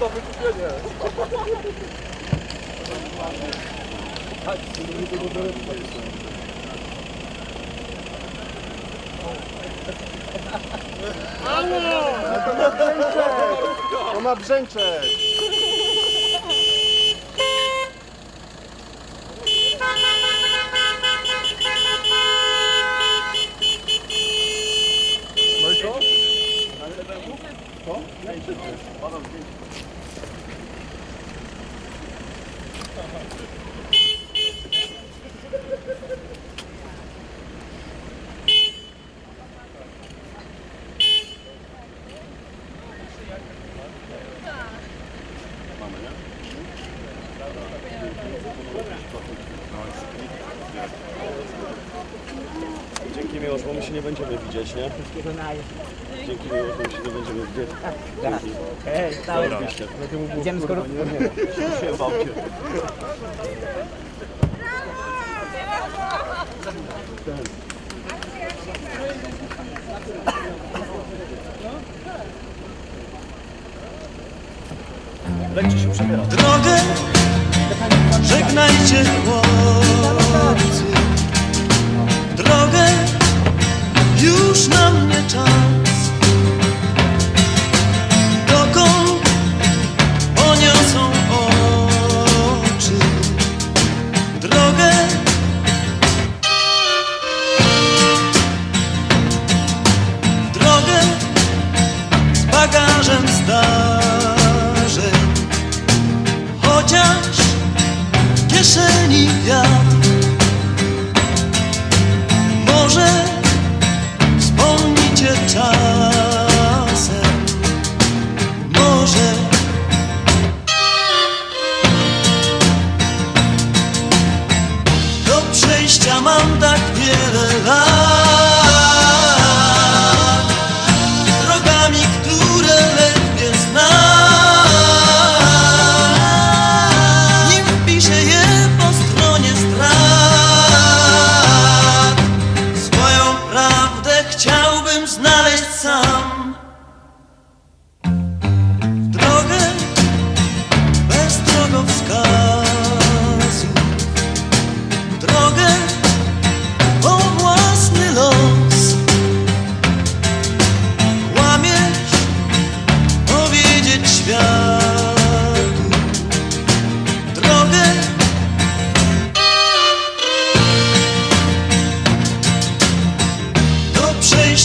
za wykupienie. To ma brzęczeć! Dzięki Miłosz, bo my się nie będziemy widzieć, nie? Dzięki my się nie będziemy widzieć. Dzięki. Hej, stałeś. Oczywiście. Idziemy skoro... Się. Lekcie się przebiera. drogę Żegnajcie chłopcy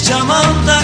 Hiç camam tak